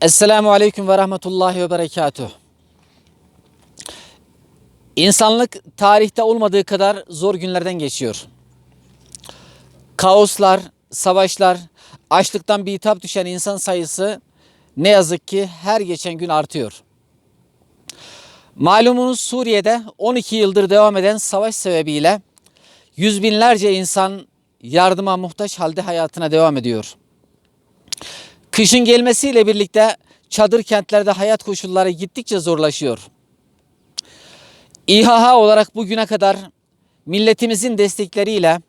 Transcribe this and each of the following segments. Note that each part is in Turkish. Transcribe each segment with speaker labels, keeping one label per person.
Speaker 1: Esselamu Aleyküm ve Rahmetullahi ve Berekatuh. İnsanlık tarihte olmadığı kadar zor günlerden geçiyor. Kaoslar, savaşlar, açlıktan bitap düşen insan sayısı ne yazık ki her geçen gün artıyor. Malumunuz Suriye'de 12 yıldır devam eden savaş sebebiyle yüz binlerce insan yardıma muhtaç halde hayatına devam ediyor. Kışın gelmesiyle birlikte çadır kentlerde hayat koşulları gittikçe zorlaşıyor. İHH olarak bugüne kadar milletimizin destekleriyle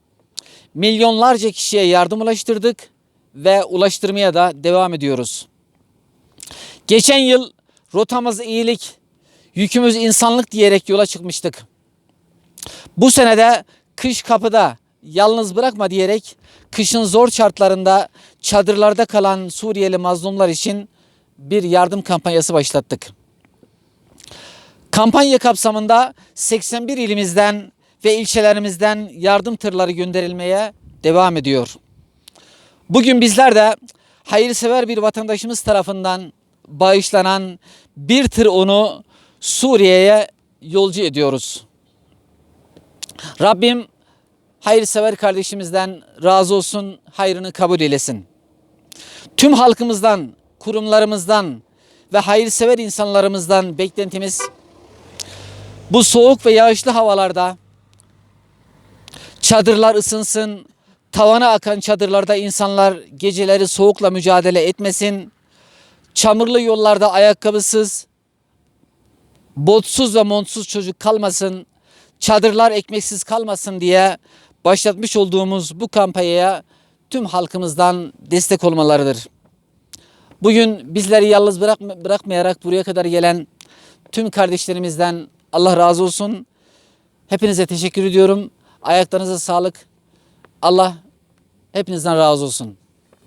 Speaker 1: milyonlarca kişiye yardım ulaştırdık ve ulaştırmaya da devam ediyoruz. Geçen yıl rotamız iyilik, yükümüz insanlık diyerek yola çıkmıştık. Bu senede kış kapıda yalnız bırakma diyerek kışın zor şartlarında çadırlarda kalan Suriyeli mazlumlar için bir yardım kampanyası başlattık. Kampanya kapsamında 81 ilimizden ve ilçelerimizden yardım tırları gönderilmeye devam ediyor. Bugün bizler de hayırsever bir vatandaşımız tarafından bağışlanan bir tır unu Suriye'ye yolcu ediyoruz. Rabbim hayırsever kardeşimizden razı olsun, hayrını kabul eylesin. Tüm halkımızdan, kurumlarımızdan ve hayırsever insanlarımızdan beklentimiz bu soğuk ve yağışlı havalarda çadırlar ısınsın, tavana akan çadırlarda insanlar geceleri soğukla mücadele etmesin, çamurlu yollarda ayakkabısız, botsuz ve montsuz çocuk kalmasın, çadırlar ekmeksiz kalmasın diye başlatmış olduğumuz bu kampanyaya tüm halkımızdan destek olmalarıdır. Bugün bizleri yalnız bırakma, bırakmayarak buraya kadar gelen tüm kardeşlerimizden Allah razı olsun. Hepinize teşekkür ediyorum. Ayaklarınıza sağlık. Allah hepinizden razı olsun.